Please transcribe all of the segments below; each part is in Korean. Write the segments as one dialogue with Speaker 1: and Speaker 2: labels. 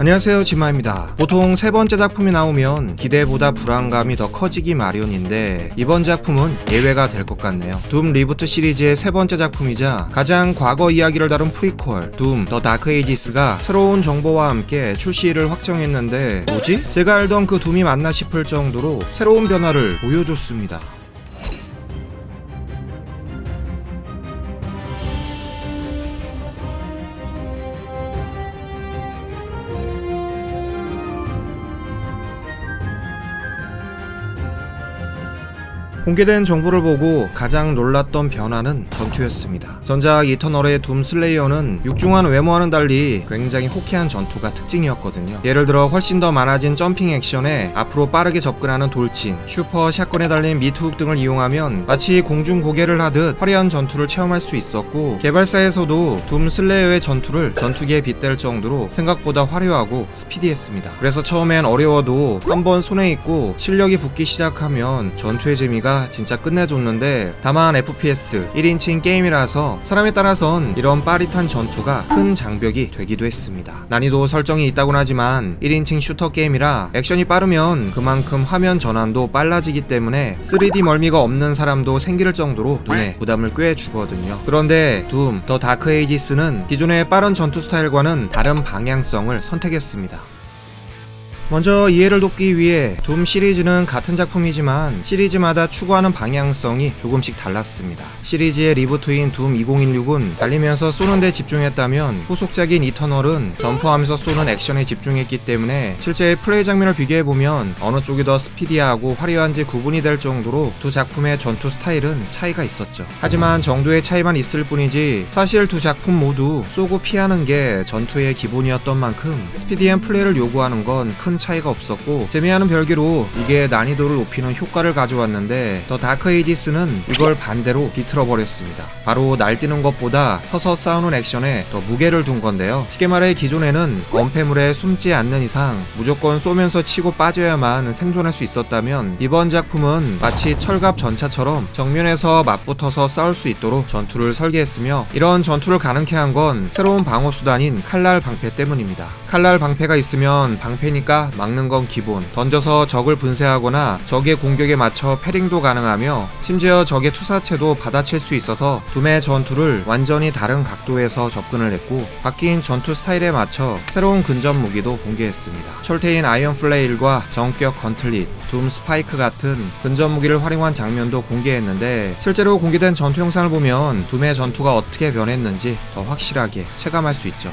Speaker 1: 안녕하세요 지마입니다. 보통 세 번째 작품이 나오면 기대보다 불안감이 더 커지기 마련인데 이번 작품은 예외가 될 것 같네요. 둠 리부트 시리즈의 세 번째 작품이자 가장 과거 이야기를 다룬 프리퀄 둠 더 다크 에이지스가 새로운 정보와 함께 출시를 확정했는데 뭐지? 제가 알던 그 둠이 맞나 싶을 정도로 새로운 변화를 보여줬습니다 공개된 정보를 보고 가장 놀랐던 변화는 전투였습니다. 전작 이터널의 둠 슬레이어는 육중한 외모와는 달리 굉장히 호쾌한 전투가 특징이었거든요. 예를 들어 훨씬 더 많아진 점핑 액션에 앞으로 빠르게 접근하는 돌진, 슈퍼 샷건에 달린 미투훅 등을 이용하면 마치 공중 고개를 하듯 화려한 전투를 체험할 수 있었고 개발사에서도 둠 슬레이어의 전투를 전투기에 빗댈 정도로 생각보다 화려하고 스피디했습니다. 그래서 처음엔 어려워도 한번 손에 있고 실력이 붙기 시작하면 전투의 재미가 진짜 끝내줬는데 다만 FPS 1인칭 게임이라서 사람에 따라선 이런 빠릿한 전투가 큰 장벽이 되기도 했습니다. 난이도 설정이 있다곤 하지만 1인칭 슈터 게임이라 액션이 빠르면 그만큼 화면 전환도 빨라지기 때문에 3D 멀미가 없는 사람도 생길 정도로 눈에 부담을 꽤 주거든요. 그런데 둠, 더 다크 에이지스는 기존의 빠른 전투 스타일과는 다른 방향성을 선택했습니다. 먼저 이해를 돕기 위해 둠 시리즈는 같은 작품이지만 시리즈마다 추구하는 방향성이 조금씩 달랐습니다. 시리즈의 리부트인 둠 2016은 달리면서 쏘는 데 집중했다면 후속작인 이터널은 점프하면서 쏘는 액션에 집중했기 때문에 실제 플레이 장면을 비교해보면 어느 쪽이 더 스피디하고 화려한지 구분이 될 정도로 두 작품의 전투 스타일은 차이가 있었죠. 하지만 정도의 차이만 있을 뿐이지 사실 두 작품 모두 쏘고 피하는 게 전투의 기본이었던 만큼 스피디한 플레이를 요구하는 건큰 차이가 없었고 재미하는 별개로 이게 난이도를 높이는 효과를 가져왔는데 더 다크 에이지스는 이걸 반대로 비틀어 버렸습니다. 바로 날뛰는 것보다 서서 싸우는 액션에 더 무게를 둔 건데요. 쉽게 말해 기존에는 엄폐물에 숨지 않는 이상 무조건 쏘면서 치고 빠져야만 생존할 수 있었다면 이번 작품은 마치 철갑 전차처럼 정면에서 맞붙어서 싸울 수 있도록 전투를 설계했으며 이런 전투를 가능케 한 건 새로운 방어 수단인 칼날 방패 때문입니다. 칼날 방패가 있으면 방패니까 막는 건 기본. 던져서 적을 분쇄하거나 적의 공격에 맞춰 패링도 가능하며 심지어 적의 투사체도 받아칠 수 있어서 둠의 전투를 완전히 다른 각도에서 접근을 했고 바뀐 전투 스타일에 맞춰 새로운 근접 무기도 공개했습니다. 철퇴인 아이언 플레일과 정격 건틀릿, 둠 스파이크 같은 근접 무기를 활용한 장면도 공개했는데 실제로 공개된 전투 영상을 보면 둠의 전투가 어떻게 변했는지 더 확실하게 체감할 수 있죠.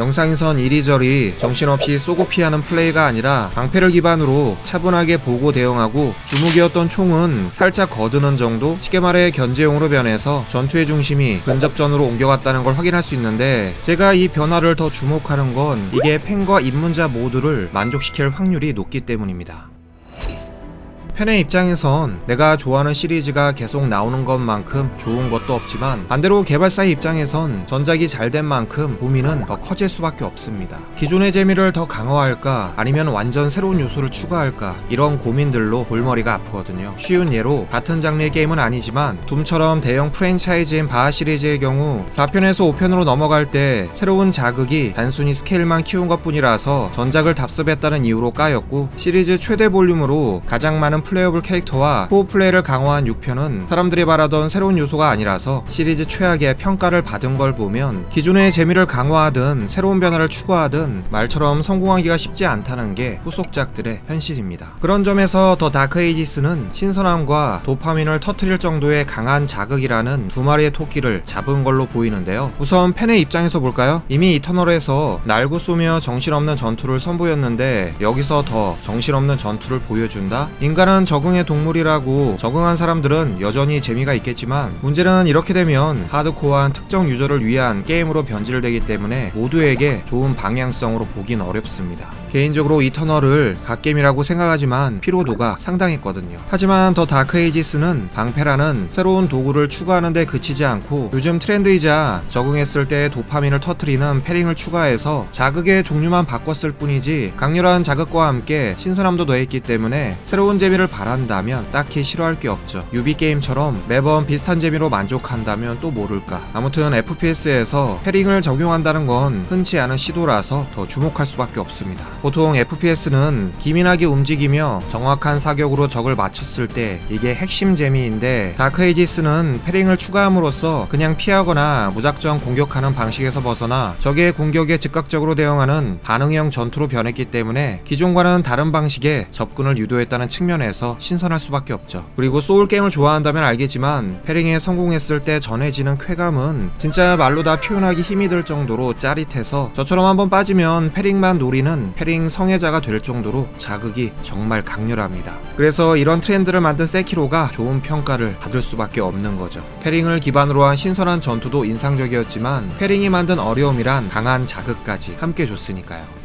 Speaker 1: 영상에선 이리저리 정신없이 쏘고 피하는 플레이가 아니라 방패를 기반으로 차분하게 보고 대응하고 주무기였던 총은 살짝 거드는 정도 쉽게 말해 견제용으로 변해서 전투의 중심이 근접전으로 옮겨갔다는 걸 확인할 수 있는데 제가 이 변화를 더 주목하는 건 이게 팬과 입문자 모두를 만족시킬 확률이 높기 때문입니다. 팬의 입장에선 내가 좋아하는 시리즈가 계속 나오는 것만큼 좋은 것도 없지만 반대로 개발사의 입장에선 전작이 잘 된 만큼 고민은 더 커질 수밖에 없습니다. 기존의 재미를 더 강화할까 아니면 완전 새로운 요소를 추가할까 이런 고민들로 골머리가 아프거든요. 쉬운 예로 같은 장르의 게임은 아니지만 둠처럼 대형 프랜차이즈인 바하 시리즈의 경우 4편에서 5편으로 넘어갈 때 새로운 자극이 단순히 스케일만 키운 것뿐이라서 전작을 답습했다는 이유로 까였고 시리즈 최대 볼륨으로 가장 많은 플레이어블 캐릭터와 호흡 플레이를 강화한 6편은 사람들이 바라던 새로운 요소가 아니라서 시리즈 최악의 평가를 받은 걸 보면 기존의 재미를 강화하든 새로운 변화를 추구하든 말처럼 성공하기가 쉽지 않다는 게 후속작들의 현실입니다. 그런 점에서 더 다크 에이지스는 신선함과 도파민을 터트릴 정도의 강한 자극이라는 두 마리의 토끼를 잡은 걸로 보이는데요. 우선 팬의 입장에서 볼까요? 이미 이터널에서 날고 쏘며 정신없는 전투를 선보였는데 여기서 더 정신없는 전투를 보여준다? 인간은 인간은 적응의 동물이라고 적응한 사람들은 여전히 재미가 있겠지만 문제는 이렇게 되면 하드코어한 특정 유저를 위한 게임으로 변질되기 때문에 모두에게 좋은 방향성으로 보긴 어렵습니다. 개인적으로 이 터널을 갓게임이라고 생각하지만 피로도가 상당했거든요. 하지만 더 다크 에이지스는 방패라는 새로운 도구를 추가하는데 그치지 않고 요즘 트렌드이자 적응했을 때 도파민을 터트리는 패링을 추가해서 자극의 종류만 바꿨을 뿐이지 강렬한 자극과 함께 신선함도 더했기 때문에 새로운 재미를 바란다면 딱히 싫어할 게 없죠. 유비 게임처럼 매번 비슷한 재미로 만족한다면 또 모를까. 아무튼 FPS에서 패링을 적용한다는 건 흔치 않은 시도라서 더 주목할 수밖에 없습니다. 보통 FPS는 기민하게 움직이며 정확한 사격으로 적을 맞췄을 때 이게 핵심 재미인데 다크 에이지스는 패링을 추가함으로써 그냥 피하거나 무작정 공격하는 방식에서 벗어나 적의 공격에 즉각적으로 대응하는 반응형 전투로 변했기 때문에 기존과는 다른 방식의 접근을 유도했다는 측면에서 신선할 수밖에 없죠. 그리고 소울 게임을 좋아한다면 알겠지만 패링에 성공했을 때 전해지는 쾌감은 진짜 말로 다 표현하기 힘이 들 정도로 짜릿해서 저처럼 한번 빠지면 패링만 노리는 패링 성애자가 될 정도로 자극이 정말 강렬합니다. 그래서 이런 트렌드를 만든 세키로가 좋은 평가를 받을 수밖에 없는 거죠. 패링을 기반으로 한 신선한 전투도 인상적이었지만 패링이 만든 어려움이란 강한 자극까지 함께 줬으니까요.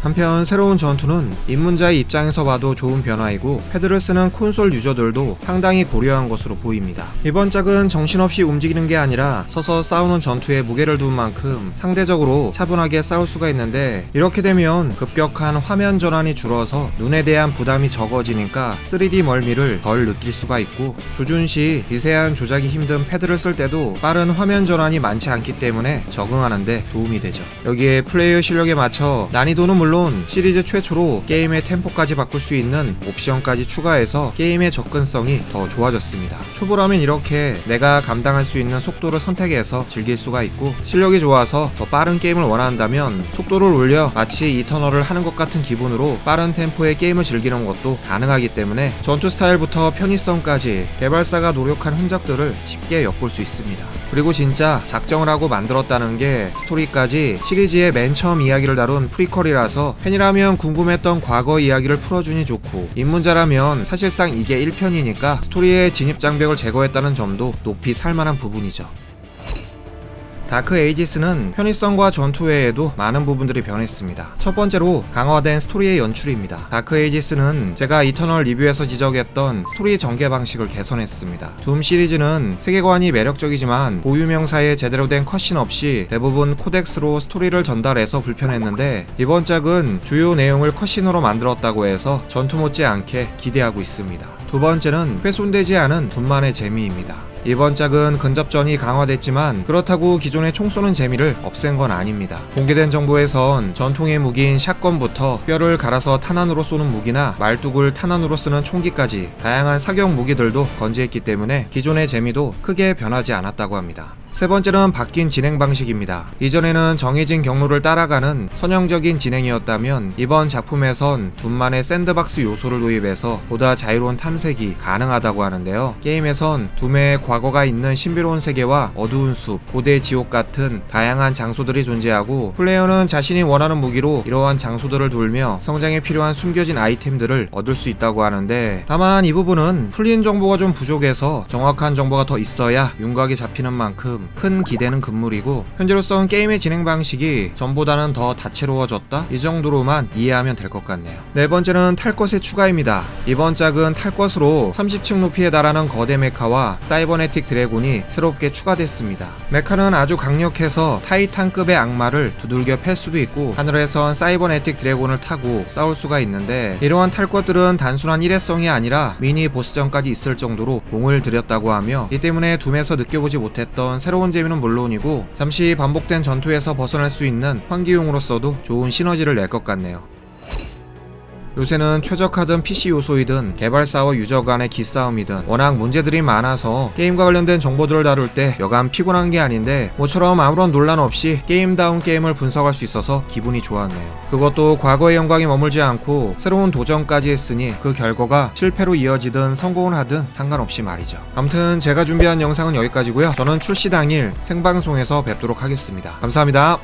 Speaker 1: 한편 새로운 전투는 입문자의 입장에서 봐도 좋은 변화이고 패드를 쓰는 콘솔 유저들도 상당히 고려한 것으로 보입니다. 이번 짝은 정신없이 움직이는 게 아니라 서서 싸우는 전투에 무게를 둔 만큼 상대적으로 차분하게 싸울 수가 있는데 이렇게 되면 급격한 화면 전환이 줄어서 눈에 대한 부담이 적어지니까 3D 멀미를 덜 느낄 수가 있고 조준 시 미세한 조작이 힘든 패드를 쓸 때도 빠른 화면 전환이 많지 않기 때문에 적응하는데 도움이 되죠. 여기에 플레이어 실력에 맞춰 난이도는 물론 시리즈 최초로 게임의 템포까지 바꿀 수 있는 옵션까지 추가해서 게임의 접근성이 더 좋아졌습니다. 초보라면 이렇게 내가 감당할 수 있는 속도를 선택해서 즐길 수가 있고 실력이 좋아서 더 빠른 게임을 원한다면 속도를 올려 마치 이 터널을 하는 것 같은 기분으로 빠른 템포의 게임을 즐기는 것도 가능하기 때문에 전투 스타일부터 편의성까지 개발사가 노력한 흔적들을 쉽게 엿볼 수 있습니다. 그리고 진짜 작정을 하고 만들었다는 게 스토리까지 시리즈의 맨 처음 이야기를 다룬 프리퀄이라서 팬이라면 궁금했던 과거 이야기를 풀어주니 좋고 입문자라면 사실상 이게 1편이니까 스토리의 진입 장벽을 제거했다는 점도 높이 살만한 부분이죠. 다크 에이지스는 편의성과 전투 외에도 많은 부분들이 변했습니다. 첫 번째로 강화된 스토리의 연출입니다. 다크 에이지스는 제가 이터널 리뷰에서 지적했던 스토리 전개 방식을 개선했습니다. 둠 시리즈는 세계관이 매력적이지만 고유명사에 제대로 된 컷신 없이 대부분 코덱스로 스토리를 전달해서 불편했는데 이번 짝은 주요 내용을 컷신으로 만들었다고 해서 전투 못지않게 기대하고 있습니다. 두 번째는 훼손되지 않은 둠만의 재미입니다. 이번 짝은 근접전이 강화됐지만 그렇다고 기존의 총 쏘는 재미를 없앤 건 아닙니다. 공개된 정보에선 전통의 무기인 샷건부터 뼈를 갈아서 탄환으로 쏘는 무기나 말뚝을 탄환으로 쓰는 총기까지 다양한 사격 무기들도 건재했기 때문에 기존의 재미도 크게 변하지 않았다고 합니다. 세 번째는 바뀐 진행 방식입니다. 이전에는 정해진 경로를 따라가는 선형적인 진행이었다면 이번 작품에선 둠만의 샌드박스 요소를 도입해서 보다 자유로운 탐색이 가능하다고 하는데요. 게임에선 둠의 과거가 있는 신비로운 세계와 어두운 숲, 고대 지옥 같은 다양한 장소들이 존재하고 플레이어는 자신이 원하는 무기로 이러한 장소들을 돌며 성장에 필요한 숨겨진 아이템들을 얻을 수 있다고 하는데 다만 이 부분은 풀린 정보가 좀 부족해서 정확한 정보가 더 있어야 윤곽이 잡히는 만큼 큰 기대는 금물이고 현재로선 게임의 진행 방식이 전보다는 더 다채로워졌다 이 정도로만 이해하면 될 것 같네요. 네 번째는 탈 것의 추가입니다. 이번 짝은 탈 것으로 30층 높이에 달하는 거대 메카와 사이버네틱 드래곤이 새롭게 추가됐습니다. 메카는 아주 강력해서 타이탄급의 악마를 두들겨 팰 수도 있고 하늘에선 사이버네틱 드래곤을 타고 싸울 수가 있는데 이러한 탈 것들은 단순한 일회성이 아니라 미니 보스전까지 있을 정도로 공을 들였다고 하며 이 때문에 둠에서 느껴보지 못했던 새로운 재미는 물론이고 잠시 반복된 전투에서 벗어날 수 있는 환기용으로서도 좋은 시너지를 낼 것 같네요. 요새는 최적화된 PC 요소이든 개발사와 유저 간의 기싸움이든 워낙 문제들이 많아서 게임과 관련된 정보들을 다룰 때 여간 피곤한 게 아닌데 모처럼 아무런 논란 없이 게임다운 게임을 분석할 수 있어서 기분이 좋았네요. 그것도 과거의 영광이 머물지 않고 새로운 도전까지 했으니 그 결과가 실패로 이어지든 성공을 하든 상관없이 말이죠. 아무튼 제가 준비한 영상은 여기까지고요. 저는 출시 당일 생방송에서 뵙도록 하겠습니다. 감사합니다.